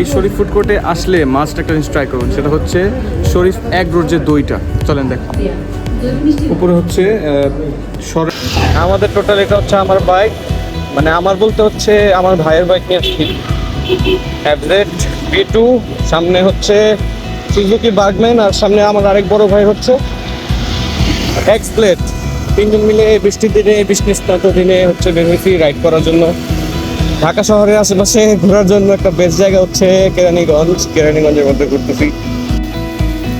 এই শরীফ ফুড কোর্টে আসলে মাস্ট একটা জিনিস ট্রাই করুন, সেটা হচ্ছে শরীফ এক রোড যে দইটা। চলেন দেখ। উপরে হচ্ছে আমাদের টোটাল এটা হচ্ছে আমার বাইক মানে আমার বলতে হচ্ছে আমার ভাইয়ের বাইক নিয়ে আসছি। অ্যাভরেট বি টু সামনে হচ্ছে সুজুকি বার্গম্যান আর সামনে আমার আরেক বড় ভাই হচ্ছে এক্স প্লেট তিনজন মিলে বৃষ্টির দিনে বৃষ্টি স্নাত দিনে হচ্ছে বের হয়েছি রাইড করার জন্য। ঢাকা শহরের আশেপাশে ঘোরার জন্য একটা বেস্ট জায়গা হচ্ছে কেরানীগঞ্জ। কেরানীগঞ্জের মধ্যে ঘুরতেছি।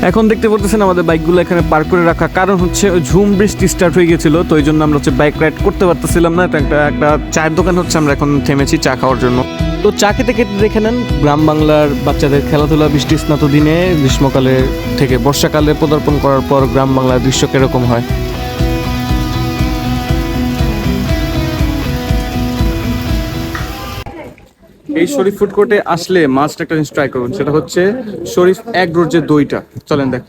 এখন দেখতে পারতেছেন আমাদের বাইকগুলো এখানে পার্ক করে রাখা। কারণ হচ্ছে ঝুম বৃষ্টি স্টার্ট হয়ে গেছিল, তো এই জন্য আমরা হচ্ছে বাইক রাইড করতে পারতেছিলাম না। একটা একটা চায়ের দোকান হচ্ছে, আমরা এখন থেমেছি চা খাওয়ার জন্য। তো চা খেতে খেতে দেখে নেন, গ্রাম বাংলার বাচ্চাদের খেলাধুলা বৃষ্টি স্নাত দিনে গ্রীষ্মকালে থেকে বর্ষাকালে পদার্পণ করার পর গ্রাম বাংলার দৃশ্য কীরকম হয়? এই শরীফ ফুড কোর্টে আসলে মাস্ট একটা জিনিস ট্রাই করুন সেটা হচ্ছে শরীফ এক রোড যে দইটা। চলেন দেখ।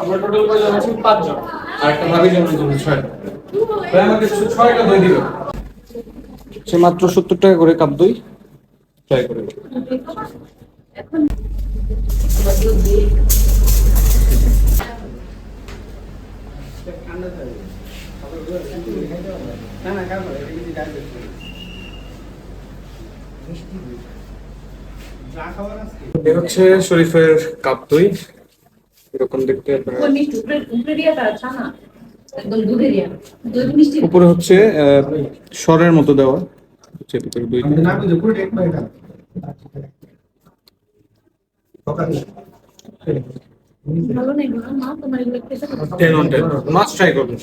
আমরা টোটাল কয়জন আছি পাঁচজন আর একটা ভাবি জন ছয় তাই আমাকে ছয়টা দই দিবে। সে মাত্র সত্তর টাকা করে কাপ দই। ট্রাই করে এ হচ্ছে শরীফের কাপ দই। এরকম দেখতে মিষ্টি উপরে হচ্ছে আহ, স্বরের মতো দেওয়া। হচ্ছে ভিতরে দুই। ভালো নেই গো মা তোমার এগুলো মাস্ট ট্রাই করবেন